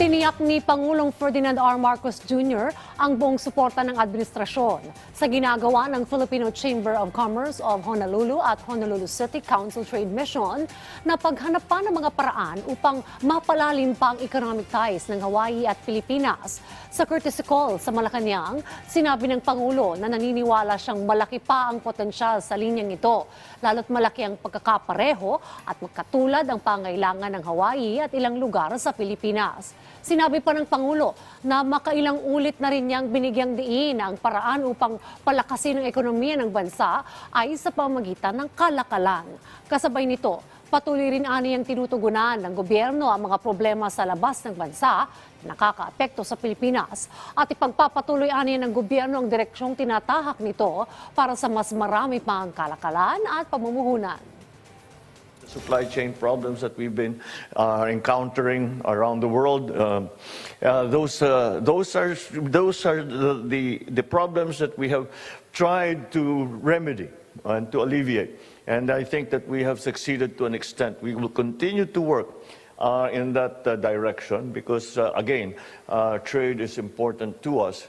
Tiniyak ni Pangulong Ferdinand R. Marcos Jr. ang buong suporta ng administrasyon sa ginagawa ng Filipino Chamber of Commerce of Honolulu at Honolulu City Council Trade Mission na paghanap pa ng mga paraan upang mapalalim pa ang economic ties ng Hawaii at Pilipinas. Sa courtesy call sa Malacanang, sinabi ng Pangulo na naniniwala siyang malaki pa ang potensyal sa linyang ito, lalo't malaki ang pagkakapareho at magkatulad ang pangailangan ng Hawaii at ilang lugar sa Pilipinas. Sinabi pa ng Pangulo na makailang ulit na rin niyang binigyang diin ang paraan upang palakasin ang ekonomiya ng bansa ay sa pamagitan ng kalakalan. Kasabay nito, patuloy rin ani ang tinutugunan ng gobyerno ang mga problema sa labas ng bansa na nakakaapekto sa Pilipinas at ipagpapatuloy ani ng gobyerno ang direksyong tinatahak nito para sa mas marami pang kalakalan at pamumuhunan. Supply chain problems that we've been uh, encountering around the world. Um, uh, those, uh, those are, those are the, the, the problems that we have tried to remedy and to alleviate. And I think that we have succeeded to an extent. We will continue to work uh, in that uh, direction because, uh, again, uh, trade is important to us.